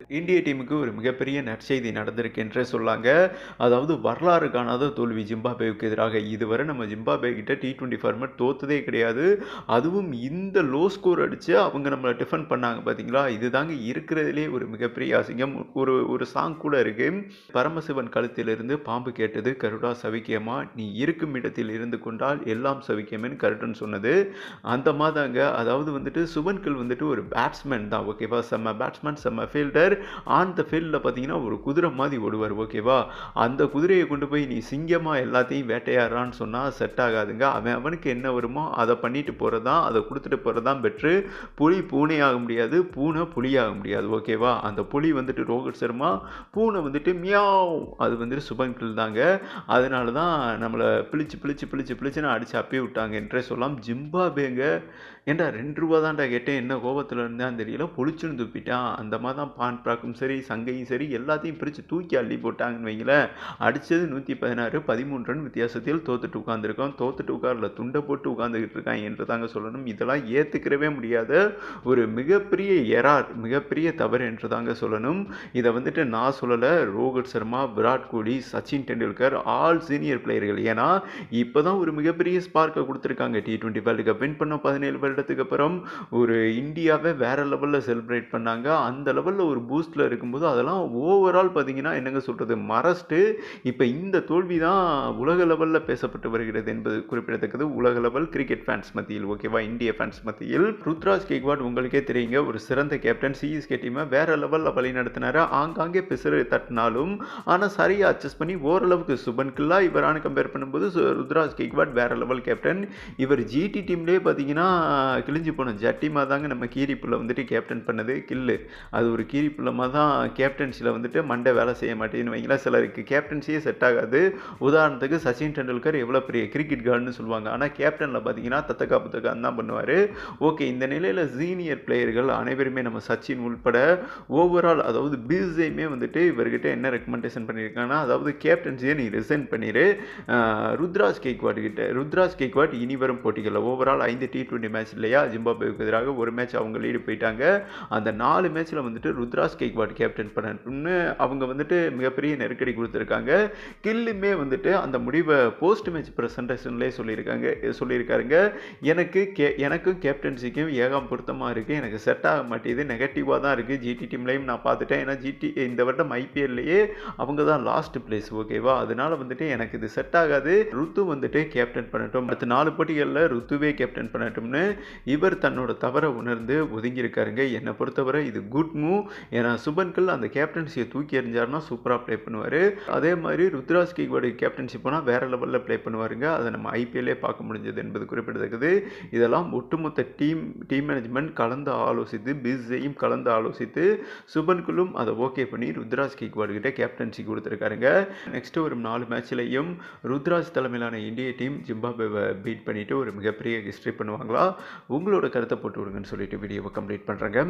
இந்திய டீமுக்கு ஒரு மிகப்பெரிய நற்செய்தி நடந்திருக்கு என்றே சொல்லாங்க. அதாவது வரலாறு காணாத தோல்வி ஜிம்பாபேவுக்கு எதிராக இதுவரை நம்ம ஜிம்பாபே கிட்ட டி டுவெண்ட்டி ஃபார்மேட் தோத்ததே கிடையாது. அதுவும் இந்த லோ ஸ்கோர் அடித்து அவங்க நம்மளை டிஃபன் பண்ணாங்க பார்த்தீங்களா இதுதாங்க இருக்கிறதுலே ஒரு மிகப்பெரிய அசிங்கம். ஒரு ஒரு சாங் கூட இருக்குது பரமசிவன் கழுத்திலிருந்து பாம்பு கேட்டது கருடா சவிக்கியமா நீ இருக்கும் இடத்தில் இருந்து கொண்டால் எல்லாம் சவிக்கியமேன்னு கருடன் சொன்னது. அந்த மாதாங்க அதாவது வந்துட்டு சுபன்கில் வந்துட்டு ஒரு பேட்ஸ்மேன் தான். ஓகேவா? செம்ம பேட்ஸ்மேன் செம்ம ஃபீல்டர் ஆன் த ஃபீல்டில் பார்த்தீங்கன்னா ஒரு குதிரை மாதிரி ஓடுவார் ஓகேவா அந்த குதிரையை கொண்டு போய் நீ சிங்கமாக எல்லாத்தையும் வேட்டையாடுறான்னு சொன்னால் செட் ஆகாதுங்க. அவன் அவனுக்கு என்ன வருமோ அதை பண்ணிட்டு போகிறது தான் அதை கொடுத்துட்டு போகிறது தான் பெட்ரு புலி பூனை ஆக முடியாது பூனை புலியாக முடியாது ஓகேவா அந்த புலி வந்துட்டு ரோஹித் சர்மா பூனை வந்துட்டு மியாவ் அது வந்துட்டு சுபன்கில் தாங்க. அதனால தான் நம்மளை பிழிச்சு பிழிச்சு பிழிச்சு பிழிச்சுன்னு அடித்து அப்பி விட்டாங்க. என்றே சொல்லலாம் ஜிம்பாபேங்க ஏன்டா ரெண்டு ரூபா தான்டா கேட்டேன் என்ன கோபத்தில் இருந்தான்னு தெரியல பொழிச்சுன்னு துப்பிட்டான் அந்த மாதிரி தான் பான் பிராக்கும் சரி சங்கையும் சரி எல்லாத்தையும் பிரித்து தூக்கி அள்ளி போட்டாங்கன்னு வைங்களேன். அடித்தது நூற்றி பதினாறு பதிமூன்று ரன் வித்தியாசத்தில் தோத்துட்டு உட்காந்துருக்கோம் தோத்துட்டு உட்காரில் துண்டை போட்டு உட்காந்துக்கிட்டு இருக்காங்க என்று தாங்க சொல்லணும். இதெல்லாம் ஏற்றுக்கிறவே முடியாத. ஒரு மிகப்பெரிய எரார் மிகப்பெரிய தவறு என்று தாங்க சொல்லணும். இதை வந்துட்டு நான் சொல்லலை ரோஹித் சர்மா விராட் கோலி சச்சின் டெண்டுல்கர் ஆல் சீனியர் பிளேயர்கள். ஏன்னா இப்போ தான் ஒரு மிகப்பெரிய ஸ்பார்க்கை கொடுத்துருக்காங்க. T twenty world cup win பண்ண பதினேழு வருடத்துக்கு அப்புறம். ஒரு இந்தியாவை வேற லெவலில் செலிப்ரேட் பண்ணாங்க. அந்த லெவலில் ஒரு பூஸ்டில் இருக்கும்போது அதெல்லாம் ஓவரால் பார்த்தீங்கன்னா என்னங்க சொல்கிறது மறஸ்ட்டு இப்போ இந்த தோல்வி தான் உலக லெவலில் பேசப்பட்டு வருகிறது என்பது குறிப்பிடத்தக்கது. உலக லெவல் கிரிக்கெட் ஃபேன்ஸ் மத்தியில் ஓகேவா இந்திய ஃபேன்ஸ் மத்தியில். ருத்ராஜ் கேக்வாட் உங்களுக்கே தெரியுங்க ஒரு சிறந்த கேப்டன் சிஎஸ்கே டீமை வேறு லெவலில் வழி நடத்தினார். ஆங்காங்கே பிசுறு தட்டினாலும் ஆனால் சரியாக அட்ஜஸ்ட் பண்ணி ஓரளவுக்கு சுபன் கில்லா இவரான கம்பேர் பண்ணும்போது சு- ருத்ராஜ் கேக்வாட் வேறு லெவல் கேப்டன் இவர் ஜிடி டீம்லேயே பார்த்தீங்கன்னா கிழிஞ்சு போனோம் ஜட்டிமா தாங்க நம்ம கீரிப்புள்ள வந்துட்டு கேப்டன் பண்ணது கில்லு. அது ஒரு கீரிப்புள்ளமாக தான் கேப்டன்சியில் வந்துட்டு மண்டை வேலை செய்ய மாட்டேன்னு வைங்களா சிலருக்கு கேப்டன்சியே செட் ஆகாது. உதாரணத்துக்கு சச்சின் டெண்டுல்கர் எவ்வளோ பெரிய கிரிக்கெட் கார்டுன்னு சொல்லுவாங்க. ஆனால் கேப்டனில் பார்த்தீங்கன்னா தத்தக்கா புத்தகம் தான் பண்ணுவார். ஓகே இந்த நிலையில் சீனியர் பிளேயர்கள் அனைவருமே நம்ம சச்சின் உள்பட ஓவரால் அதாவது பிஸையுமே வந்துட்டு இவர்கிட்ட என்ன ரெக்கமெண்டேஷன் பண்ணியிருக்காங்கன்னா அதாவது கேப்டன்சியை நீ ரிசைன் பண்ணிடு ருத்ராஜ் கேக்வாட் கிட்ட. ருத்ராஜ் கேக்வாட் இனி வரும் போட்டிகளில் ஓவரால் ஐந்து டி டுவெண்ட்டி மேட்ச் இல்லையா? ஜிம்பாபேவுக்கு எதிராக ஒரு மேட்ச் அவங்க லீடு போயிட்டாங்க. அந்த நாலு மேட்ச்சில் வந்துட்டு ருத்ராஜ் கேக்வாட் கேப்டன் பண்ணணும்னு அவங்க வந்துட்டு மிகப்பெரிய நெருக்கடி கொடுத்துருக்காங்க. கில்லுமே வந்துட்டு அந்த முடிவை போஸ்ட் மேட்ச் ப்ரெசன்டேஷன்லேயே சொல்லியிருக்காங்க சொல்லியிருக்காருங்க. எனக்கு கே எனக்கும் கேப்டன்சிக்கும் ஏகம் பொருத்தமாக இருக்குது எனக்கு செட் ஆக மாட்டேது. நெகட்டிவாக தான் இருக்குது ஜிடி டீம்லையும் நான் பார்த்துட்டேன். ஏன்னா ஜிடி இந்த வருடம் ஐபிஎல்லையே அவங்க தான் லாஸ்ட் பிளேஸ் ஓகேவா அதனால வந்துட்டு எனக்கு இது செட் ஆகாது. ருத்து வந்துட்டு கேப்டன் பண்ணட்டும். அடுத்த நாலு போட்டிகளில் ருத்துவே கேப்டன் பண்ணட்டும்னு இவர் தன்னோட தவறை உணர்ந்து ஒதுங்கியிருக்காருங்க. என்னை பொறுத்தவரை இது குட் மூவ் ஏன்னா சுபன்கள் அந்த கேப்டன்சியை தூக்கி எறிஞ்சாருன்னா சூப்பராக ப்ளே பண்ணுவார். அதே மாதிரி ருத்ராஜ் கேக்வாடி கேப்டன்சி போனால் வேற லெவலில் ப்ளே பண்ணுவாருங்க. அதை நம்ம ஐபிஎல்லே பார்க்க முடிஞ்சது என்பது குறிப்பிடத்தக்கது. இதெல்லாம் ஒட்டுமொத்த டீம் டீம் மேனேஜ்மெண்ட் கலந்து ஆலோசித்து பிஸையும் கலந்து ஆலோசித்து சுபன்குலும் அதை ஓகே பண்ணி ருத்ராஜ் கேக்வாட் கிட்டே கேப்டன்சி கொடுத்துருக்காருங்க. நெக்ஸ்ட்டு ஒரு நாலு மேட்ச்லையும் ருத்ராஜ் தலைமையிலான இந்திய டீம் ஜிம்பாபேவை பீட் பண்ணிவிட்டு ஒரு மிகப்பெரிய ஹிஸ்ட்ரி பண்ணுவாங்களா? உங்களோட கருத்தை போட்டு விடுங்கன்னு சொல்லிட்டு வீடியோவை கம்ப்ளீட் பண்ணுறேங்க